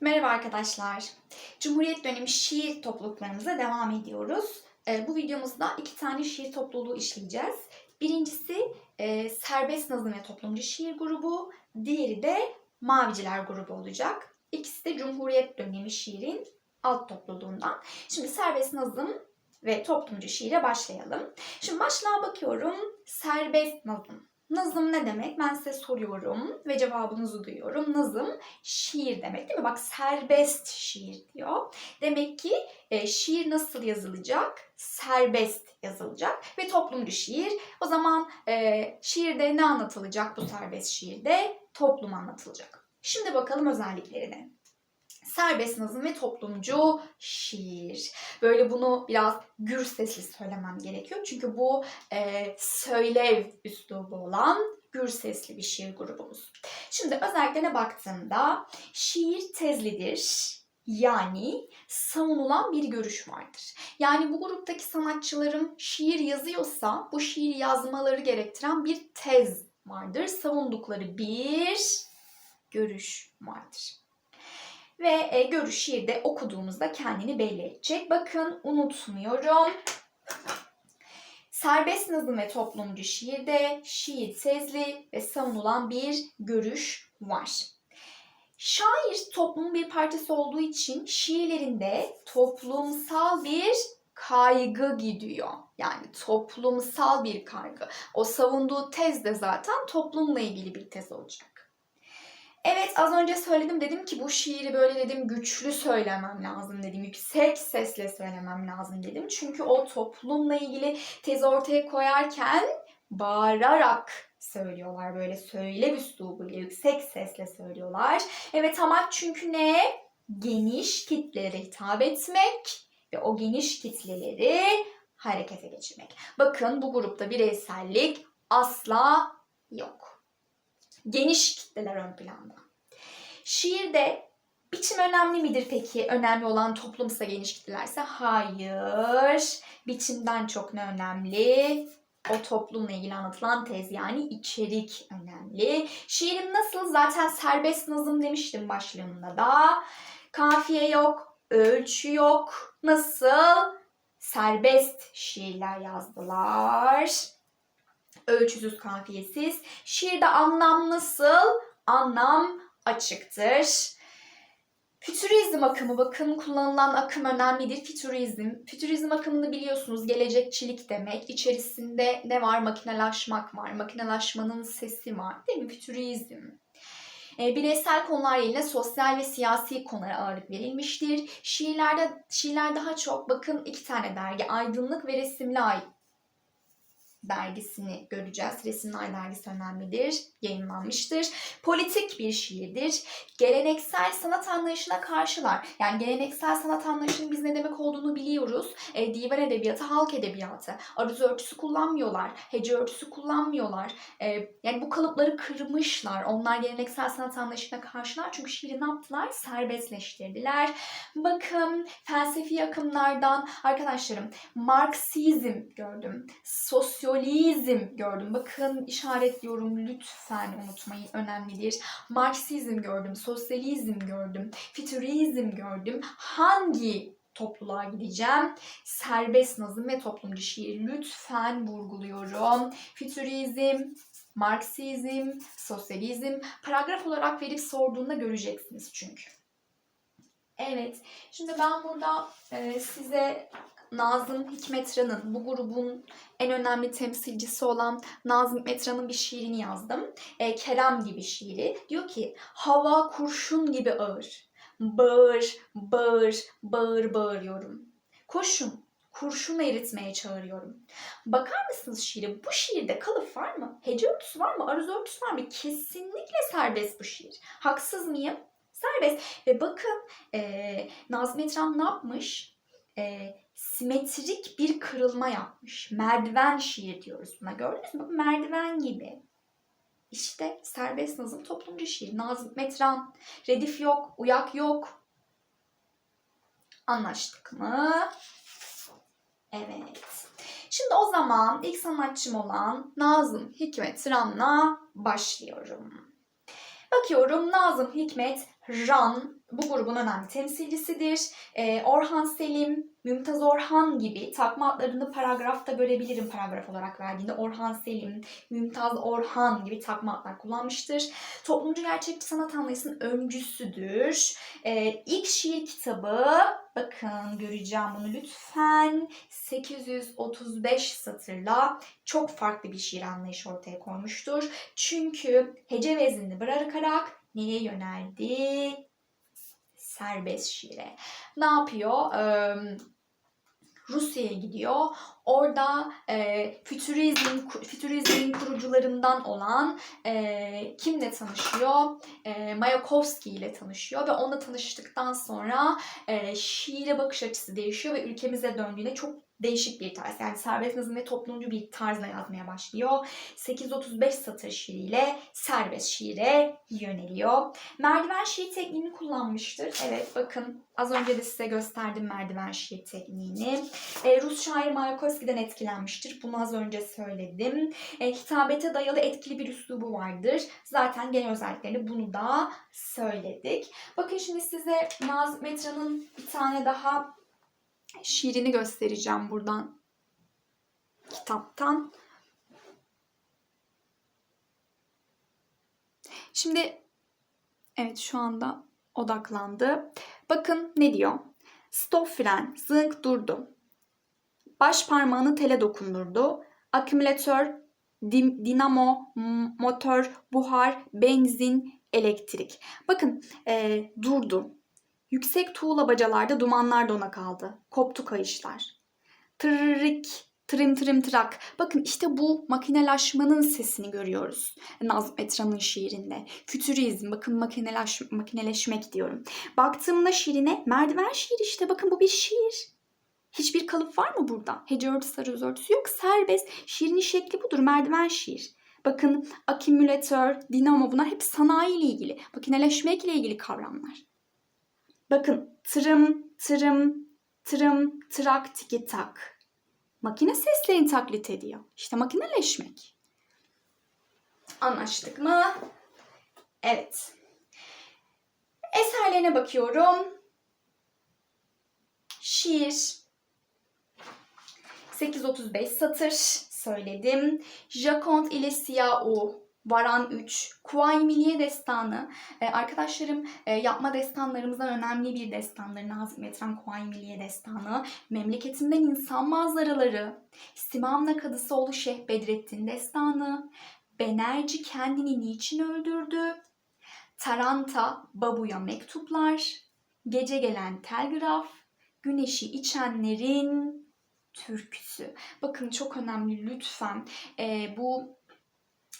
Merhaba arkadaşlar. Cumhuriyet dönemi şiir topluluklarımıza devam ediyoruz. Ee, bu videomuzda iki tane şiir topluluğu işleyeceğiz. Birincisi e, Serbest Nazım ve Toplumcu Şiir grubu, diğeri de Maviciler grubu olacak. İkisi de Cumhuriyet dönemi şiirin alt topluluğundan. Şimdi Serbest Nazım ve Toplumcu şiire başlayalım. Şimdi başlığa bakıyorum. Serbest Nazım. Nazım ne demek? Ben size soruyorum ve cevabınızı duyuyorum. Nazım şiir demek değil mi? Bak serbest şiir diyor. Demek ki e, şiir nasıl yazılacak? Serbest yazılacak ve toplumcu şiir. O zaman e, şiirde ne anlatılacak bu serbest şiirde? Toplum anlatılacak. Şimdi bakalım özelliklerine. Serbest nazım ve toplumcu şiir. Böyle bunu biraz gür sesli söylemem gerekiyor. Çünkü bu e, söylev üslubu olan gür sesli bir şiir grubumuz. Şimdi özelliklerine baktığımda şiir tezlidir. Yani savunulan bir görüş vardır. Yani bu gruptaki sanatçıların şiir yazıyorsa bu şiir yazmaları gerektiren bir tez vardır. Savundukları bir görüş vardır. Ve e, görüş şiirde okuduğumuzda kendini belli edecek. Bakın unutmuyorum. Serbest nazım ve toplumcu şiirde şiir tezli ve savunulan bir görüş var. Şair toplumun bir parçası olduğu için şiirlerinde toplumsal bir kaygı gidiyor. Yani toplumsal bir kaygı. O savunduğu tez de zaten toplumla ilgili bir tez olacak. Evet az önce söyledim dedim ki bu şiiri böyle dedim güçlü söylemem lazım dedim. Yüksek sesle söylemem lazım dedim. Çünkü o toplumla ilgili tez ortaya koyarken bağırarak söylüyorlar. Böyle söyle üslubuyla yüksek sesle söylüyorlar. Evet amaç çünkü ne? Geniş kitlelere hitap etmek ve o geniş kitleleri harekete geçirmek. Bakın bu grupta bireysellik asla yok. Geniş kitleler ön planda. Şiirde biçim önemli midir peki? Önemli olan toplumsa geniş kitlelerse? Hayır. Biçimden çok ne önemli? O toplumla ilgili anlatılan tez yani içerik önemli. Şiirim nasıl? Zaten serbest nazım demiştim başlığında da. Kafiye yok, ölçü yok. Nasıl? Serbest şiirler yazdılar ölçüsüz kafiyesiz. Şiirde anlam nasıl? Anlam açıktır. Fütürizm akımı bakın kullanılan akım önemlidir. Fütürizm. Fütürizm akımını biliyorsunuz gelecekçilik demek. İçerisinde ne var? Makinelaşmak var. Makinelaşmanın sesi var değil mi? Fütürizm. E, bireysel konular yerine sosyal ve siyasi konulara ağırlık verilmiştir. Şiirlerde şiirler daha çok bakın iki tane dergi Aydınlık ve Resimli Ay dergisini göreceğiz. Resimler dergisi önemlidir. Yayınlanmıştır. Politik bir şiirdir. Geleneksel sanat anlayışına karşılar. Yani geleneksel sanat anlayışının biz ne demek olduğunu biliyoruz. E, divan edebiyatı, halk edebiyatı. Aruz ölçüsü kullanmıyorlar. Hece ölçüsü kullanmıyorlar. E, yani bu kalıpları kırmışlar. Onlar geleneksel sanat anlayışına karşılar. Çünkü şiiri ne yaptılar? Serbestleştirdiler. Bakın felsefi akımlardan arkadaşlarım Marksizm gördüm. Sosyo sosyalizm gördüm. Bakın işaretliyorum lütfen unutmayın önemlidir. Marksizm gördüm, sosyalizm gördüm, fütürizm gördüm. Hangi topluluğa gideceğim? Serbest nazım ve toplumcu şiir lütfen vurguluyorum. Fütürizm, Marksizm, sosyalizm paragraf olarak verip sorduğunda göreceksiniz çünkü. Evet, şimdi ben burada e, size Nazım Hikmetran'ın bu grubun en önemli temsilcisi olan Nazım Hikmetran'ın bir şiirini yazdım. E, Kerem gibi şiiri. Diyor ki hava kurşun gibi ağır. Bağır, bağır, bağır bağırıyorum. Koşun, kurşun eritmeye çağırıyorum. Bakar mısınız şiire? Bu şiirde kalıp var mı? Hece örtüsü var mı? Aruz örtüsü var mı? Kesinlikle serbest bu şiir. Haksız mıyım? Serbest. Ve bakın e, Nazım Hikmetran ne yapmış? E, simetrik bir kırılma yapmış. Merdiven şiir diyoruz buna. Gördünüz mü? Merdiven gibi. İşte serbest nazım toplumcu şiir. Nazım Metran. Redif yok, uyak yok. Anlaştık mı? Evet. Şimdi o zaman ilk sanatçım olan Nazım Hikmet Ran'la başlıyorum. Bakıyorum Nazım Hikmet Ran bu grubun önemli temsilcisidir. Ee, Orhan Selim, Mümtaz Orhan gibi takma adlarını paragrafta görebilirim paragraf olarak verdiğinde. Orhan Selim, Mümtaz Orhan gibi takma adlar kullanmıştır. Toplumcu gerçekçi sanat anlayışının öncüsüdür. Ee, ilk şiir kitabı, bakın göreceğim bunu lütfen, 835 satırla çok farklı bir şiir anlayışı ortaya koymuştur. Çünkü hece veznini bırakarak neye yöneldi? Serbest şiire. Ne yapıyor? Rusya'ya gidiyor. Orada e, fütürizm, fütürizmin kurucularından olan e, kimle tanışıyor? E, Mayakovsky ile tanışıyor ve onunla tanıştıktan sonra e, şiire bakış açısı değişiyor ve ülkemize döndüğünde çok değişik bir tarz. Yani serbest nazım ve toplumcu bir tarzla yazmaya başlıyor. 835 satır şiiriyle serbest şiire yöneliyor. Merdiven şiir tekniğini kullanmıştır. Evet bakın az önce de size gösterdim merdiven şiir tekniğini. E, Rus şair Mayakovsky'den etkilenmiştir. Bunu az önce söyledim. E, hitabete dayalı etkili bir üslubu vardır. Zaten genel özelliklerini bunu da söyledik. Bakın şimdi size Nazım Metra'nın bir tane daha şiirini göstereceğim buradan kitaptan. Şimdi evet şu anda odaklandı. Bakın ne diyor? Stop fren, zınk durdu. Baş parmağını tele dokundurdu. Akümülatör, dinamo, motor, buhar, benzin, elektrik. Bakın eee, durdu. Yüksek tuğla bacalarda dumanlar dona kaldı. Koptu kayışlar. Tırırrik, trim trim tırak. Bakın işte bu makinelaşmanın sesini görüyoruz. Nazım Etra'nın şiirinde. Fütürizm, bakın makinelaş, makineleşmek diyorum. Baktığımda şiirine merdiven şiir işte bakın bu bir şiir. Hiçbir kalıp var mı burada? Hece örtüsü, aruz örtüsü yok. Serbest. Şiirin şekli budur. Merdiven şiir. Bakın akümülatör, dinamo bunlar hep sanayi ile ilgili. Makineleşmekle ilgili kavramlar. Bakın tırım, tırım, tırım, trak, tiki tak. Makine seslerini taklit ediyor. İşte makineleşmek. Anlaştık mı? Evet. Eserlerine bakıyorum. Şiir. 835 satır söyledim. Jacont ile Siyah-U. Varan 3, Kuvayi Milliye Destanı. Ee, arkadaşlarım e, yapma destanlarımızdan önemli bir destandır. Nazım Etren Kuvayi Milliye Destanı. Memleketimden insan manzaraları. Simamla Kadısoğlu Şeyh Bedrettin Destanı. Benerci kendini niçin öldürdü? Taranta Babu'ya mektuplar. Gece gelen telgraf. Güneşi içenlerin türküsü. Bakın çok önemli lütfen. Ee, bu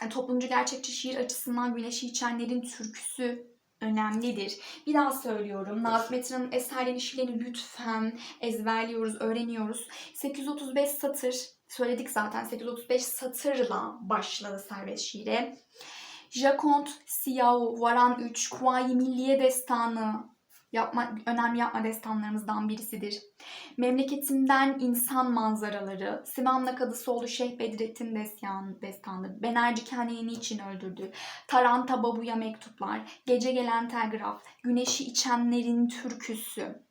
yani toplumcu gerçekçi şiir açısından Güneşi İçenler'in türküsü önemlidir. Bir daha söylüyorum. Nazım Etra'nın eserlerini, şiirlerini lütfen ezberliyoruz, öğreniyoruz. 835 satır söyledik zaten. 835 satırla başladı serbest şiire. Jacont, Siyao, Varan 3, Kuvayi Milliye Destanı yapma, önemli yapma destanlarımızdan birisidir. Memleketimden insan manzaraları, Simamla Kadısoğlu Şeyh Bedrettin Desyan destanı, Benerci kendini niçin öldürdü, Taranta Babu'ya mektuplar, Gece gelen telgraf, Güneşi içenlerin türküsü.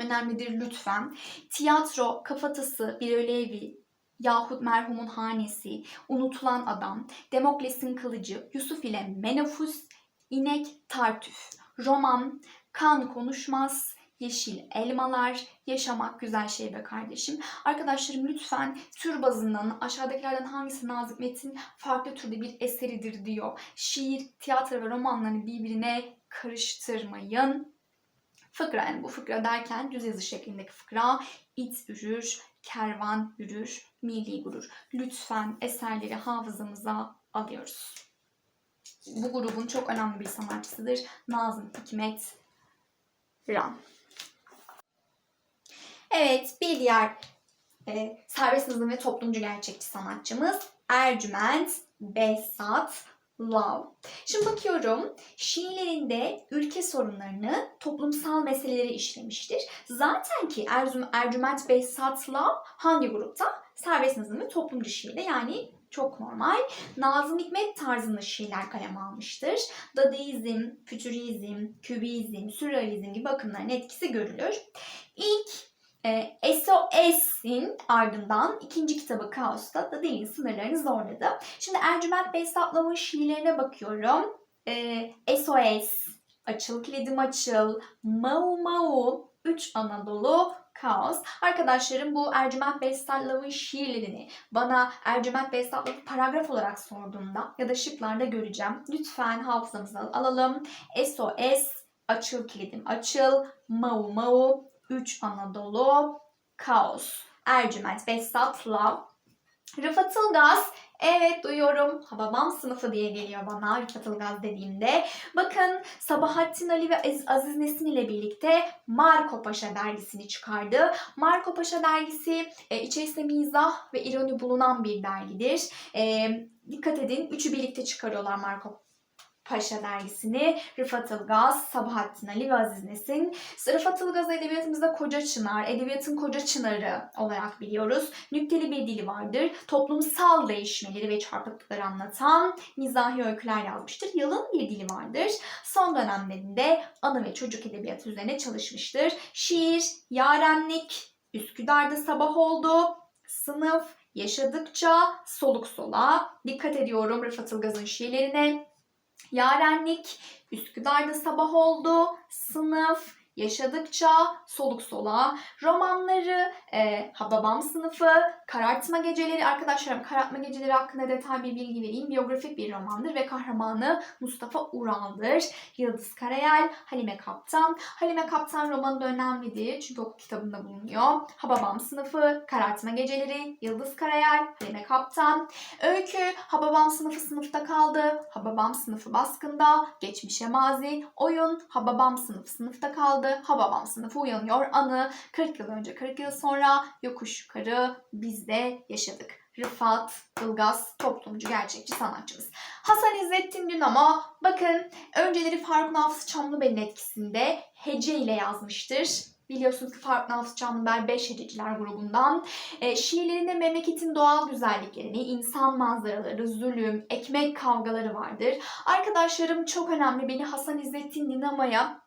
Önemlidir lütfen. Tiyatro, Kafatası, Bir Ölü Evi, yahut merhumun hanesi, unutulan adam, Demokles'in kılıcı, Yusuf ile Menofus, inek Tartüf, roman, kan konuşmaz, yeşil elmalar, yaşamak güzel şey be kardeşim. Arkadaşlarım lütfen tür bazından aşağıdakilerden hangisi Nazım Metin farklı türde bir eseridir diyor. Şiir, tiyatro ve romanları birbirine karıştırmayın. Fıkra yani bu fıkra derken düz yazı şeklindeki fıkra it ürür, kervan yürür, milli gurur. Lütfen eserleri hafızamıza alıyoruz. Bu grubun çok önemli bir sanatçısıdır. Nazım Hikmet Ram. Evet bir diğer e, serbest nazım ve toplumcu gerçekçi sanatçımız Ercüment Behzat Lav. Şimdi bakıyorum şiirlerinde ülke sorunlarını, toplumsal meseleleri işlemiştir. Zaten ki Erzüm, Ercüment Behzat Lav hangi grupta? Serbest nazım ve toplumcu şiirde yani Çok normal. Nazım Hikmet tarzında şiirler kaleme almıştır. Dadaizm, Fütürizm, Kübizm, Sürrealizm gibi akımların etkisi görülür. İlk e, SOS'in ardından ikinci kitabı Kaos'ta da dilin sınırlarını zorladı. Şimdi Ercüment Besatlav'ın şiirlerine bakıyorum. E, SOS, Açıl Kiledim Açıl, Mau Mau, Üç Anadolu, Kaos. Arkadaşlarım bu Ercüment Besatlav'ın şiirlerini bana Ercüment Besatlav'ı paragraf olarak sorduğunda ya da şıklarda göreceğim. Lütfen hafızamıza alalım. SOS, Açıl Kiledim Açıl, Mau Mau, Üç Anadolu, Kaos. Ercüment Behzat Lav. Rıfat Ilgaz. Evet duyuyorum. Hababam sınıfı diye geliyor bana Rıfat Ilgaz dediğimde. Bakın Sabahattin Ali ve Az- Aziz Nesin ile birlikte Marco Paşa dergisini çıkardı. Marco Paşa dergisi e, içerisinde mizah ve ironi bulunan bir dergidir. E, dikkat edin üçü birlikte çıkarıyorlar Marco Paşa dergisini. Rıfat Ilgaz, Sabahattin Ali ve Aziz Nesin. Rıfat Ilgaz edebiyatımızda koca çınar, edebiyatın koca çınarı olarak biliyoruz. Nükteli bir dili vardır. Toplumsal değişmeleri ve çarpıklıkları anlatan mizahi öyküler yazmıştır. Yalın bir dili vardır. Son dönemlerinde ana ve çocuk edebiyatı üzerine çalışmıştır. Şiir, yarenlik, Üsküdar'da sabah oldu, sınıf, yaşadıkça soluk sola. Dikkat ediyorum Rıfat Ilgaz'ın şiirlerine. Yarenlik, Üsküdar'da sabah oldu, sınıf, yaşadıkça soluk sola, romanları, e, Hababam sınıfı, karartma geceleri, arkadaşlarım karartma geceleri hakkında detay bir bilgi vereyim. Biyografik bir romandır ve kahramanı Mustafa Ural'dır. Yıldız Karayel, Halime Kaptan. Halime Kaptan romanı da önemlidir çünkü o kitabında bulunuyor. Hababam sınıfı, karartma geceleri, Yıldız Karayel, Halime Kaptan. Öykü, Hababam sınıfı sınıfta kaldı, Hababam sınıfı baskında, geçmişe mazi, oyun, Hababam sınıfı sınıfta kaldı, Hababam sınıfı uyanıyor, anı, 40 yıl önce, 40 yıl sonra, yokuş yukarı, biz de yaşadık. Rıfat Ilgaz toplumcu gerçekçi sanatçımız. Hasan İzzettin Dünamo bakın önceleri Faruk Nafız Çamlıbel'in etkisinde hece ile yazmıştır. Biliyorsunuz ki Faruk Nafız Çamlıbel 5 hececiler grubundan. E, şiirlerinde memleketin doğal güzelliklerini, insan manzaraları, zulüm, ekmek kavgaları vardır. Arkadaşlarım çok önemli beni Hasan İzzettin Dinamo'ya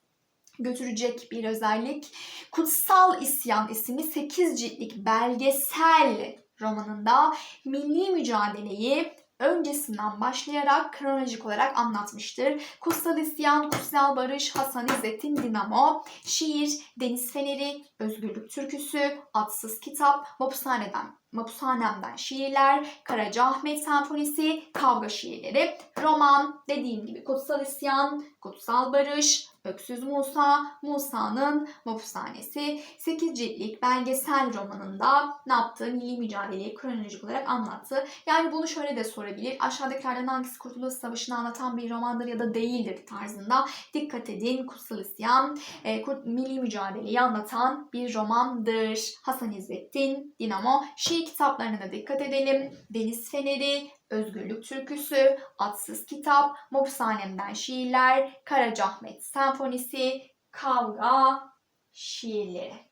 götürecek bir özellik. Kutsal İsyan isimli 8 ciltlik belgesel romanında milli mücadeleyi öncesinden başlayarak kronolojik olarak anlatmıştır. Kutsal İsyan, Kutsal Barış, Hasan İzzettin Dinamo, şiir, Deniz Feneri, Özgürlük Türküsü, Atsız Kitap, Mapushane'den Mapushanem'den şiirler, Karacaahmet Senfonisi, kavga şiirleri, roman, dediğim gibi Kutsal İsyan, Kutsal Barış, Öksüz Musa, Musa'nın Mapushanesi 8 ciltlik belgesel romanında ne yaptı? Milli mücadeleyi kronolojik olarak anlattı. Yani bunu şöyle de sorabilir. Aşağıdakilerden hangisi Kurtuluş Savaşı'nı anlatan bir romandır ya da değildir tarzında. Dikkat edin Kutsal İsyan, e, Kurt- milli mücadeleyi anlatan bir romandır. Hasan İzzettin, Dinamo. Şiir kitaplarına da dikkat edelim. Deniz Feneri, Özgürlük Türküsü, Atsız Kitap, Mopsanem'den Şiirler, Karacaahmet Senfonisi, Kavga Şiirleri.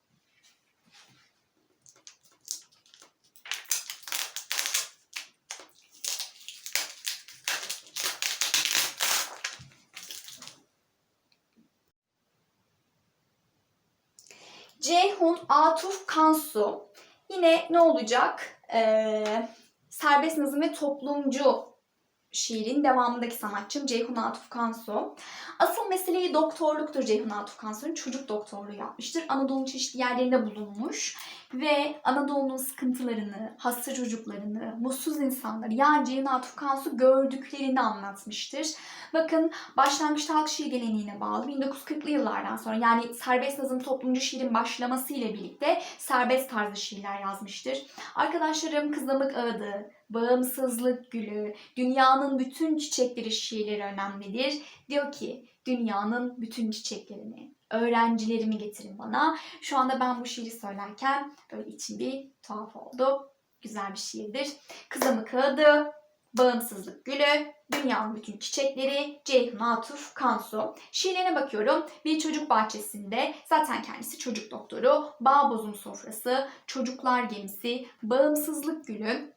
Ceyhun Atuf Kansu. Yine ne olacak? Ee, serbest nazım ve toplumcu şiirin devamındaki sanatçım Ceyhun Atuf Kansu. Asıl meseleyi doktorluktur Ceyhun Atuf Kansu'nun. Çocuk doktorluğu yapmıştır. Anadolu'nun çeşitli yerlerinde bulunmuş. Ve Anadolu'nun sıkıntılarını, hasta çocuklarını, mutsuz insanları yani Ceyhun Atuf Kansu gördüklerini anlatmıştır. Bakın başlangıçta halk şiir geleneğine bağlı 1940'lı yıllardan sonra yani serbest nazım toplumcu şiirin başlaması ile birlikte serbest tarzı şiirler yazmıştır. Arkadaşlarım Kızamık Ağıdı, Bağımsızlık Gülü, Dünyanın Bütün Çiçekleri şiirleri önemlidir. Diyor ki dünyanın bütün çiçeklerini, öğrencilerimi getirin bana. Şu anda ben bu şiiri söylerken böyle içim bir tuhaf oldu. Güzel bir şiirdir. Kızamık Ağıdı, Bağımsızlık Gülü, Dünyanın Bütün Çiçekleri, Ceyhun Atuf Kansu. Şiirlerine bakıyorum. Bir çocuk bahçesinde zaten kendisi çocuk doktoru, bağ bozum sofrası, çocuklar gemisi, bağımsızlık gülü,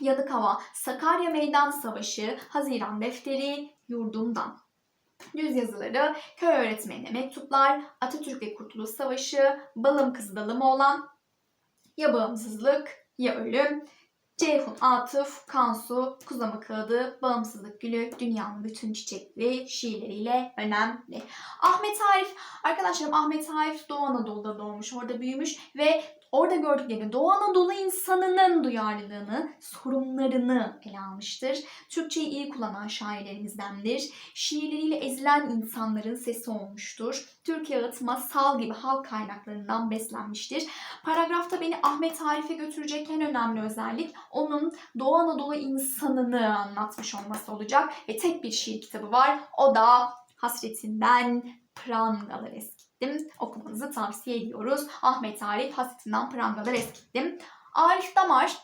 Yanık Hava, Sakarya Meydan Savaşı, Haziran Defteri, Yurdumdan. Düz yazıları, köy öğretmenine mektuplar, Atatürk ve Kurtuluş Savaşı, balım kızı olan, ya bağımsızlık ya ölüm, Ceyhun Atıf, Kansu, Kuzama Kağıdı, Bağımsızlık Gülü, Dünyanın Bütün Çiçekleri şiirleriyle önemli. Ahmet Arif, arkadaşlarım Ahmet Arif Doğu Anadolu'da doğmuş, orada büyümüş ve orada gördükleri Doğu Anadolu insanının duyarlılığını, sorunlarını ele almıştır. Türkçeyi iyi kullanan şairlerimizdendir. Şiirleriyle ezilen insanların sesi olmuştur. Türkiye ağıtıma sal gibi halk kaynaklarından beslenmiştir. Paragrafta beni Ahmet Arif'e götürecek en önemli özellik onun Doğu Anadolu insanını anlatmış olması olacak. Ve tek bir şiir kitabı var. O da Hasretinden Prangalar Eskittim. Okumanızı tavsiye ediyoruz. Ahmet Arif Hasretinden Prangalar Eskittim. Arif Damar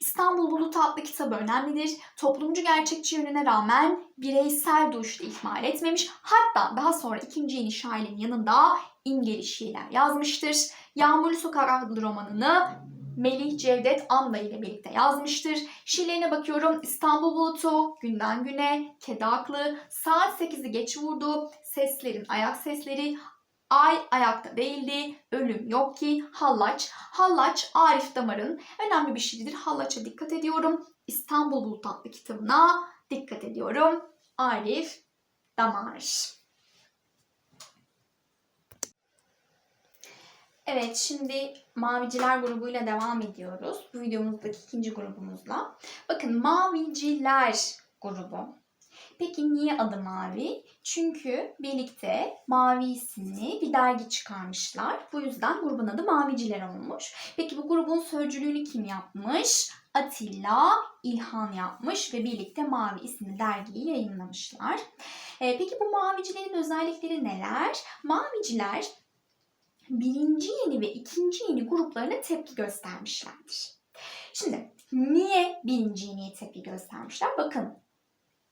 İstanbul Bulut adlı kitabı önemlidir. Toplumcu gerçekçi yönüne rağmen bireysel duruşu ihmal etmemiş. Hatta daha sonra ikinci yeni şairin yanında imgeli şiirler yazmıştır. Yağmurlu Sokak adlı romanını Melih Cevdet Anda ile birlikte yazmıştır. Şiirlerine bakıyorum. İstanbul Bulutu, Günden Güne, Kedaklı, Saat 8'i geç vurdu, Seslerin ayak sesleri, Ay ayakta değildi, ölüm yok ki, hallaç. Hallaç Arif Damar'ın önemli bir şiiridir. Hallaç'a dikkat ediyorum. İstanbul Bulut adlı kitabına dikkat ediyorum. Arif Damar. Evet şimdi Maviciler grubuyla devam ediyoruz. Bu videomuzdaki ikinci grubumuzla. Bakın Maviciler grubu. Peki niye adı Mavi? Çünkü birlikte Mavi isimli bir dergi çıkarmışlar. Bu yüzden grubun adı Maviciler olmuş. Peki bu grubun sözcülüğünü kim yapmış? Atilla İlhan yapmış ve birlikte Mavi isimli dergiyi yayınlamışlar. Ee, peki bu mavicilerin özellikleri neler? Maviciler birinci yeni ve ikinci yeni gruplarına tepki göstermişlerdir. Şimdi niye birinci yeniye tepki göstermişler? Bakın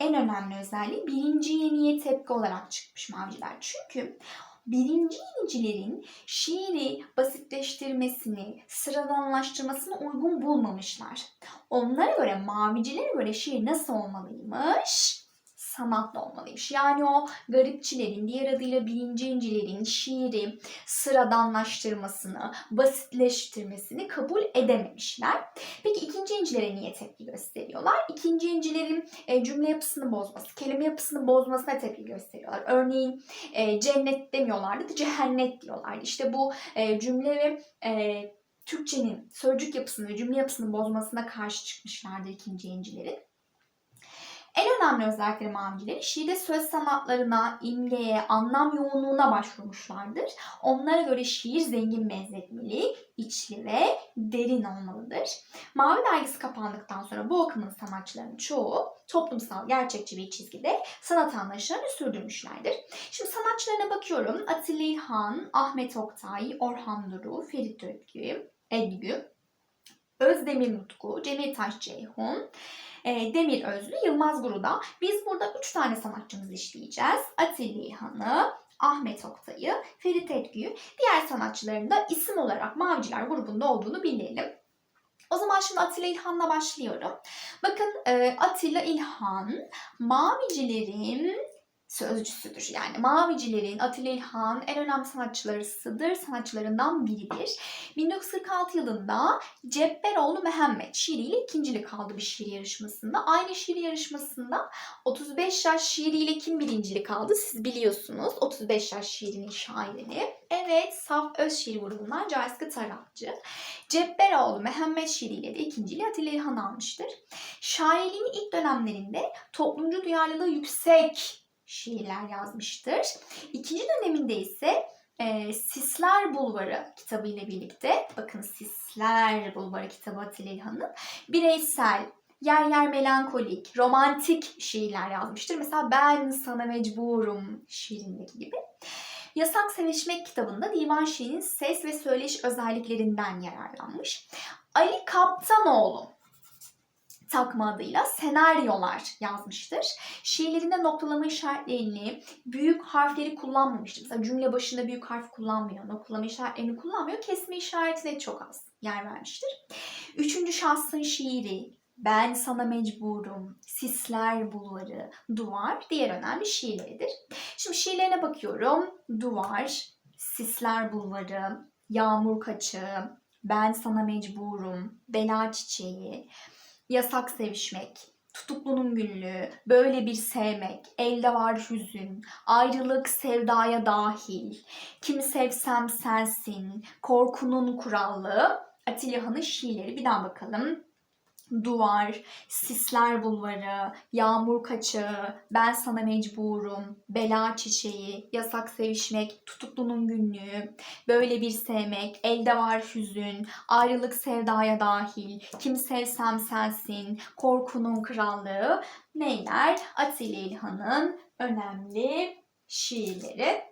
en önemli özelliği birinci yeniye tepki olarak çıkmış maviciler. Çünkü birinci yenicilerin şiiri basitleştirmesini, sıradanlaştırmasını uygun bulmamışlar. Onlara göre, mavicilere göre şiir nasıl olmalıymış? Sanatlı olmalıymış. Yani o garipçilerin, diğer adıyla birinci incilerin şiiri sıradanlaştırmasını, basitleştirmesini kabul edememişler. Peki ikinci incilere niye tepki gösteriyorlar? İkinci incilerin e, cümle yapısını bozması, kelime yapısını bozmasına tepki gösteriyorlar. Örneğin e, cennet demiyorlardı, cehennet diyorlardı. İşte bu e, cümle ve Türkçenin sözcük yapısını ve cümle yapısını bozmasına karşı çıkmışlardı ikinci incilerin. En önemli özellikleri mavicileri şiirde söz sanatlarına, imgeye, anlam yoğunluğuna başvurmuşlardır. Onlara göre şiir zengin benzetmeli, içli ve derin olmalıdır. Mavi dergisi kapandıktan sonra bu akımın sanatçılarının çoğu toplumsal gerçekçi bir çizgide sanat anlayışlarını sürdürmüşlerdir. Şimdi sanatçılarına bakıyorum. Atilla İlhan, Ahmet Oktay, Orhan Duru, Ferit Ödgü, Edgü, Özdemir Mutku, Cemil Taş Ceyhun, e, Demir Özlü, Yılmaz Guru'da. Biz burada 3 tane sanatçımızı işleyeceğiz. Atilla İlhan'ı, Ahmet Oktay'ı, Ferit Etgü'yü, diğer sanatçıların da isim olarak Maviciler grubunda olduğunu bilelim. O zaman şimdi Atilla İlhan'la başlıyorum. Bakın e, Atilla İlhan, Mavicilerin sözcüsüdür. Yani Mavicilerin Atilla İlhan en önemli sanatçılarısıdır, sanatçılarından biridir. 1946 yılında Cebberoğlu Mehmet şiiriyle ikincilik aldı bir şiir yarışmasında. Aynı şiir yarışmasında 35 yaş şiiriyle kim birincilik aldı siz biliyorsunuz. 35 yaş şiirinin şairini. Evet, Saf Özşiir grubundan Caiskı Tarakçı. Cebberoğlu Mehmet şiiriyle de ikinciliği Atilla İlhan almıştır. Şairliğin ilk dönemlerinde toplumcu duyarlılığı yüksek şiirler yazmıştır. İkinci döneminde ise e, Sisler Bulvarı kitabı ile birlikte bakın Sisler Bulvarı kitabı Atilla İlhan'ın bireysel, yer yer melankolik, romantik şiirler yazmıştır. Mesela Ben Sana Mecburum şiirindeki gibi. Yasak Sevişmek kitabında divan şiirinin ses ve söyleyiş özelliklerinden yararlanmış. Ali Kaptanoğlu takma adıyla senaryolar yazmıştır. Şiirlerinde noktalama işaretlerini, büyük harfleri kullanmamıştır. Mesela cümle başında büyük harf kullanmıyor, noktalama işaretlerini kullanmıyor. Kesme işaretine çok az yer vermiştir. Üçüncü şahsın şiiri, ben sana mecburum, sisler bulvarı, duvar diğer önemli şiirleridir. Şimdi şiirlerine bakıyorum. Duvar, sisler bulvarı, yağmur kaçağı, ben sana mecburum, bela çiçeği, yasak sevişmek, tutuklunun günlüğü, böyle bir sevmek, elde var hüzün, ayrılık sevdaya dahil, kimi sevsem sensin, korkunun kurallığı, Atilla Han'ın şiirleri. Bir daha bakalım. Duvar, Sisler Bulvarı, Yağmur Kaçağı, Ben Sana Mecburum, Bela Çiçeği, Yasak Sevişmek, Tutuklunun Günlüğü, Böyle Bir Sevmek, Elde Var Hüzün, Ayrılık Sevdaya Dahil, Kim Sevsem Sensin, Korkunun Krallığı neyler? Atilla İlhan'ın önemli şiirleri.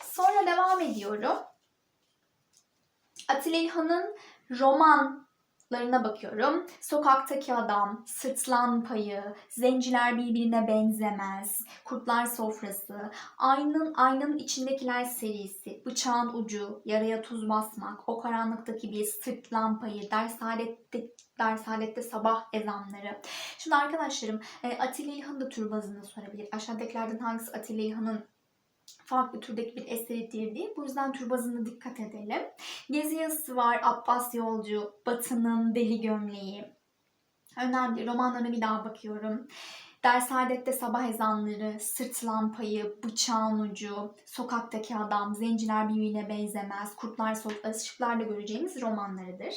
Sonra devam ediyorum. Atilla İlhan'ın romanlarına bakıyorum. Sokaktaki Adam, Sırtlan Payı, Zenciler Birbirine Benzemez, Kurtlar Sofrası, Aynın Aynın İçindekiler serisi, Bıçağın Ucu, Yaraya Tuz Basmak, O Karanlıktaki Bir, Sırtlan Payı, Ders Saadet'te Ders Saadet'te Sabah Ezanları. Şimdi arkadaşlarım e, Atilla İlhan'ın da tür sorabilir. Aşağıdakilerden hangisi Atilla İlhan'ın farklı türdeki bir eseridir diye. Bu yüzden tür bazına dikkat edelim. Gezi yazısı var. Abbas Yolcu, Batı'nın Deli Gömleği. Önemli. Romanlarına bir daha bakıyorum. Ders Saadet'te Sabah Ezanları, Sırt Lampayı, Bıçağın Ucu, Sokaktaki Adam, Zenciler Birbirine Benzemez, Kurtlar Sofrası, Işıklar'da göreceğimiz romanlarıdır.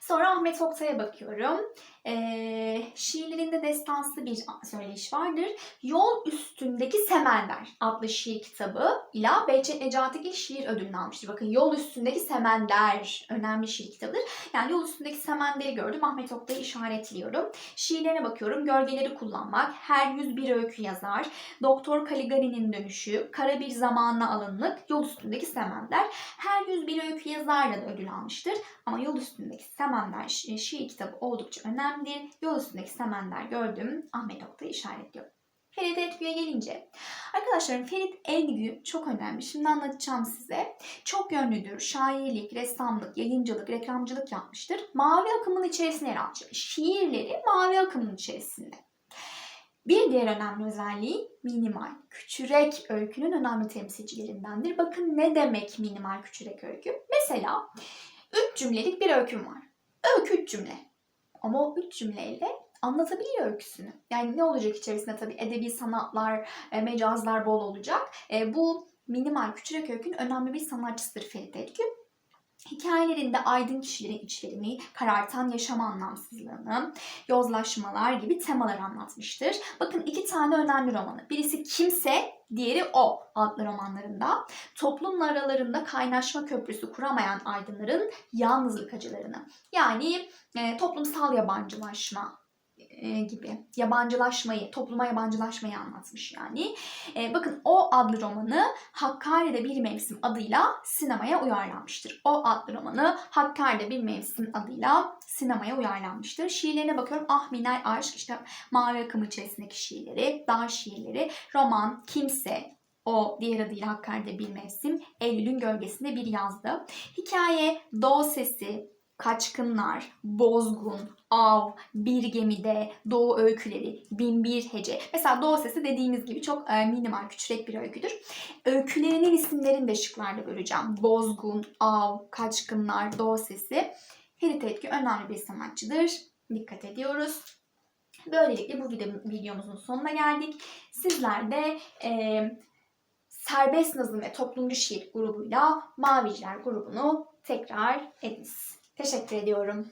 Sonra Ahmet Oktay'a bakıyorum. Ee, şiirlerinde destansı bir söyleyiş vardır. Yol Üstündeki Semender adlı şiir kitabı ile Behçet Necatigil şiir ödülünü almıştır. Bakın Yol Üstündeki Semender önemli şiir kitabıdır. Yani Yol Üstündeki Semender'i gördüm. Ahmet Oktay'ı işaretliyorum. Şiirlerine bakıyorum. Gölgeleri kullanmak, her yüz bir öykü yazar, Doktor Caligari'nin dönüşü, Kara bir zamanla alınlık, Yol Üstündeki Semender. Her yüz bir öykü yazarla da ödül almıştır. Ama Yol Üstündeki Semender şi- şiir kitabı oldukça önemlidir. Yol Üstündeki Semender gördüm. Ahmet Oktay'ı işaretliyorum. Ferit Edgü'ye gelince. Arkadaşlarım Ferit Edgü çok önemli. Şimdi anlatacağım size. Çok yönlüdür. Şairlik, ressamlık, yayıncılık, reklamcılık yapmıştır. Mavi akımın içerisine yer almıştır. Şiirleri mavi akımın içerisinde. Bir diğer önemli özelliği minimal. Küçürek öykünün önemli temsilcilerindendir. Bakın ne demek minimal küçürek öykü? Mesela üç cümlelik bir öyküm var. Öykü üç cümle. Ama o üç cümleyle anlatabiliyor öyküsünü. Yani ne olacak içerisinde tabii edebi sanatlar, e, mecazlar bol olacak. E, bu minimal küçürek öykünün önemli bir sanatçısıdır Ferit Edgü. Hikayelerinde aydın kişilerin içlerini, karartan yaşam anlamsızlığını, yozlaşmalar gibi temalar anlatmıştır. Bakın iki tane önemli romanı. Birisi Kimse, diğeri O adlı romanlarında. Toplumla aralarında kaynaşma köprüsü kuramayan aydınların yalnızlık acılarını. Yani e, toplumsal yabancılaşma e, gibi yabancılaşmayı, topluma yabancılaşmayı anlatmış yani. E, bakın O adlı romanı Hakkari'de Bir Mevsim adıyla sinemaya uyarlanmıştır. O adlı romanı Hakkari'de Bir Mevsim adıyla sinemaya uyarlanmıştır. Şiirlerine bakıyorum. Ah Minel Aşk, işte Mavi Akım içerisindeki şiirleri, dağ şiirleri, roman, Kimse, o diğer adıyla Hakkari'de Bir Mevsim, Eylül'ün Gölgesinde Bir Yazdı. Hikaye, Doğu Sesi, Kaçkınlar, Bozgun, Av, Bir Gemide, Doğu Öyküleri, Binbir Hece. Mesela Doğu Sesi dediğimiz gibi çok e, minimal, küçülek bir öyküdür. Öykülerinin isimlerini de şıklarda göreceğim. Bozgun, Av, Kaçkınlar, Doğu Sesi. Ferit Etki önemli bir sanatçıdır. Dikkat ediyoruz. Böylelikle bu video, videomuzun sonuna geldik. Sizler de e, serbest nazım ve toplumcu şiir grubuyla Maviciler grubunu tekrar ediniz. Teşekkür ediyorum.